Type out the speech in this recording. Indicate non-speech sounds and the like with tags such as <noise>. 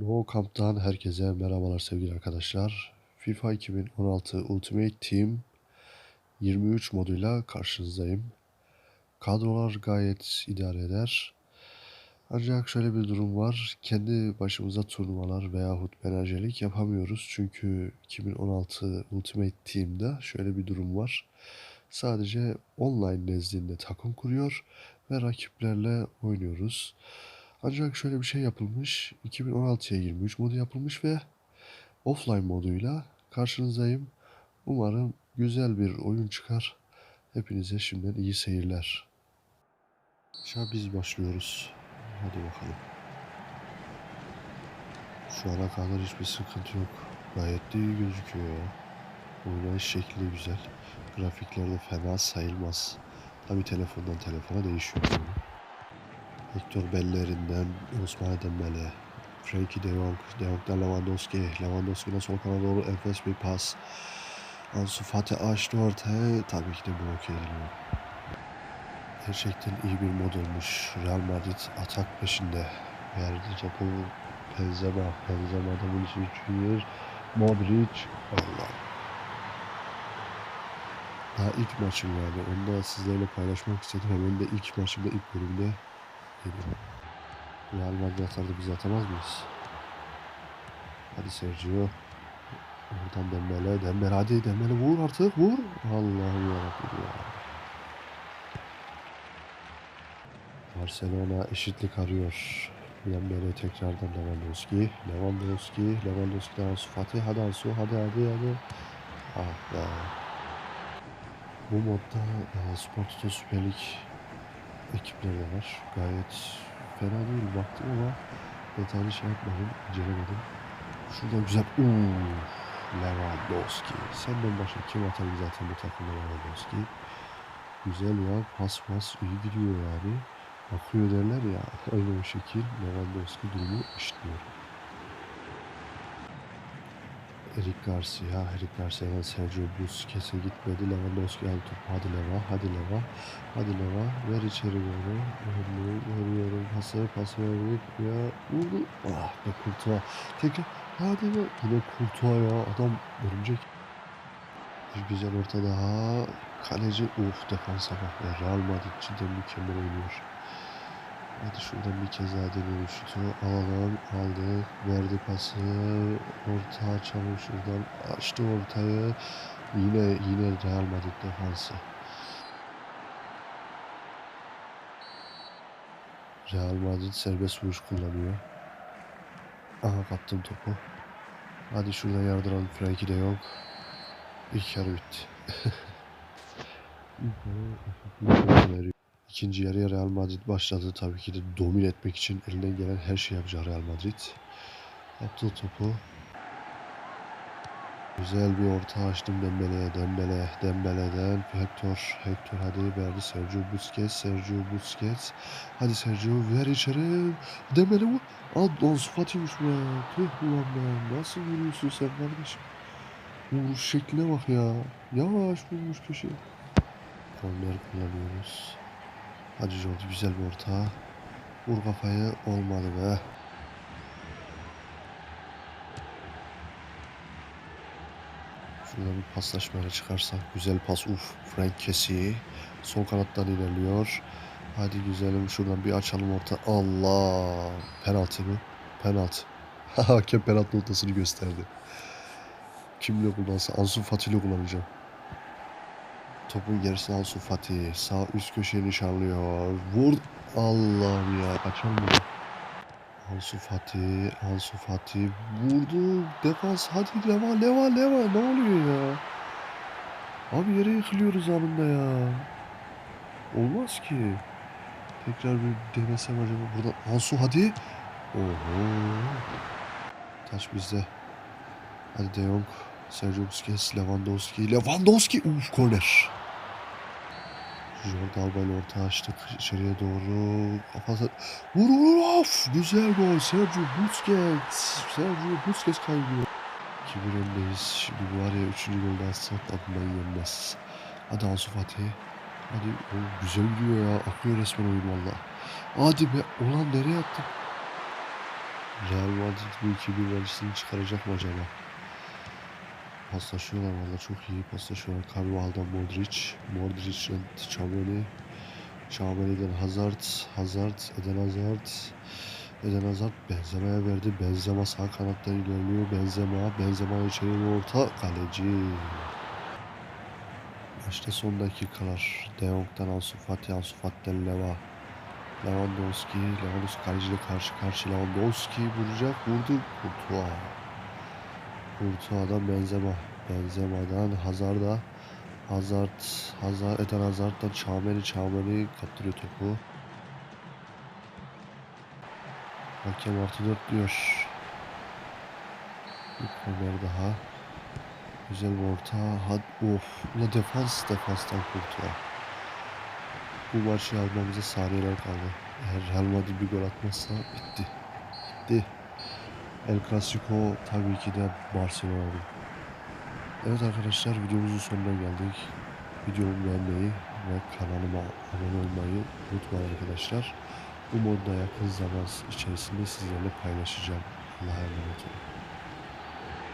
No Camp'tan herkese merhabalar sevgili arkadaşlar. FIFA 2016 Ultimate Team 23 moduyla karşınızdayım. Kadrolar gayet idare eder. Ancak şöyle bir durum var. Kendi başımıza turnuvalar veyahut menajerlik yapamıyoruz. Çünkü 2016 Ultimate Team'de şöyle bir durum var. Sadece online nezdinde takım kuruyor ve rakiplerle oynuyoruz. Ancak şöyle bir şey yapılmış. 2016'ya 23 modu yapılmış ve offline moduyla karşınızdayım. Umarım güzel bir oyun çıkar. Hepinize şimdiden iyi seyirler. Şu biz başlıyoruz. Hadi bakalım. Şu ana kadar hiçbir sıkıntı yok. Gayet de iyi gözüküyor ya. Oynayış şekli güzel. Grafikler de fena sayılmaz. Tabi telefondan telefona değişiyor. Hector Bellerin'den Osman Dembele, Frenkie de Jong, de Jong'dan Lewandowski, Lewandowski'den sol kanada doğru enfes bir pas. Ansu Fati açtı ortaya, tabii ki de bloke ediliyor. Gerçekten iyi bir mod olmuş. Real Madrid atak peşinde. Verdi topu Benzema, Benzema'da Vinicius Junior, Modric, Allah. Daha ilk maçım yani. Onu da sizlerle paylaşmak istedim. Hemen de ilk maçımda ilk bölümde geliyor. Real Madrid atardı biz atamaz mıyız? Hadi Sergio. Oradan Dembele. Dembele hadi Dembele vur artık vur. Allah'ım yarabbim ya. Barcelona eşitlik arıyor. Dembele tekrardan Lewandowski. Lewandowski. Lewandowski'den Ansu Fati. Hadi Ansu hadi hadi hadi. Ah be. Bu modda e, Spor Süper Lig ekipleri de var. Gayet fena değil baktım ama detaylı şey yapmadım, incelemedim. Şuradan güzel uuu Lewandowski. Senden başka kim atabilir zaten bu takımda Lewandowski. Güzel ya pas pas iyi gidiyor yani. Akıyor derler ya aynı o şekil Lewandowski durumu işliyor. Eric Garcia, Eric Garcia'dan Sergio Busquets'e gitmedi. Lewandowski aldı topu. Hadi Leva, hadi Leva, hadi Leva. Ver içeri doğru. Veriyorum, veriyorum. Pası, pası verdik. Ya vurdu. Ah be Kurtuğa. Tekrar. Hadi be. Yine Kurtuğa ya. Adam örümcek. Bir güzel orta daha. Kaleci. Uf defansa bak. Real Madrid cidden mükemmel oynuyor. Hadi şuradan bir kez daha deneyelim şutu. Alalım. Aldık. Verdi pası. Orta açalım şuradan. Açtı ortayı. Yine yine Real Madrid defansı. Real Madrid serbest vuruş kullanıyor. Aha kaptım topu. Hadi şuradan yardıralım Frenkie de Jong. İlk yarı bitti. <laughs> İlk yarı veriyor. İkinci yarıya Real Madrid başladı. Tabii ki de domine etmek için elinden gelen her şeyi yapacak Real Madrid. Yaptığı topu. Güzel bir orta açtım Dembele'ye. Dembele, Dembele'den Hector. Hector hadi verdi Sergio Busquets. Sergio Busquets. Hadi Sergio ver içeri. Dembele vur. Al Ansu Fati'miş be. Tüh ulan be. Nasıl vuruyorsun sen kardeşim? Vuruş şekline bak ya. Yavaş vurmuş köşeye. Korner kullanıyoruz. Hadi Jordi güzel bir orta. Vur kafayı olmadı be. Şurada bir paslaşmayla çıkarsak güzel pas uf Frank Kessie sol kanattan ilerliyor. Hadi güzelim şuradan bir açalım orta. Allah penaltı mı? Penaltı. <laughs> Hakem penaltı notasını gösterdi. Kimle kullansa Ansu Fati ile kullanacağım. Topun gerisine Ansu Fati. Sağ üst köşeye nişanlıyor. Vur. Allah'ım ya. Kaçar mı? Ansu Fati. Ansu Fati. Vurdu. Defans. Hadi Leva. Leva. Leva. Ne oluyor ya? Abi yere yıkılıyoruz anında ya. Olmaz ki. Tekrar bir denesem acaba buradan. Ansu hadi. Oho. Taç bizde. Hadi De Jong. Sergio Busquets, Lewandowski. Lewandowski! Uf korner. Jordi Alba ile orta açtık içeriye doğru. Kafası... Vur vur of! Güzel gol. Sergio Busquets. Sergio Busquets kaybıyor. 2-1 öndeyiz. Şimdi bu araya 3. golde atsak adından yenmez. Hadi Ansu Fati. Hadi. O güzel gidiyor ya. Akıyor resmen oyun valla. Hadi be. Ulan nereye attın? Real Madrid bu 2-1 acısını çıkaracak mı acaba? Paslaşıyorlar valla çok iyi paslaşıyorlar. Carvalho'dan Modric, Modric'den Çameli, Çameli'den Hazard, Hazard, Eden Hazard, Eden Hazard Benzema'ya verdi. Benzema sağ kanattan ilerliyor. Benzema, Benzema içeri orta kaleci. İşte son dakikalar. De Jong'dan Ansu Fati, Ansu Fati'den Leva. Lewandowski, Lewandowski kaleciyle karşı karşı Lewandowski vuracak, vurdu. Courtois. Courtois'dan Benzema. Benzema'dan Hazard'a. Hazard, Hazard, Eden Hazard'dan Çağmeli, Çağmeli kaptırıyor topu. Hakem artı 4 diyor. Bir korner daha. Güzel bir orta. Had of. Ula defans defanstan Courtois. Bu maçı almamıza saniyeler kaldı. Eğer Real Madrid bir gol atmazsa bitti. Bitti. El Clasico tabii ki de Barcelona'nın. Evet arkadaşlar videomuzun sonuna geldik. Videomu beğenmeyi ve kanalıma abone olmayı unutmayın arkadaşlar. Bu modda yakın zaman içerisinde sizlerle paylaşacağım. Allah'a emanet olun.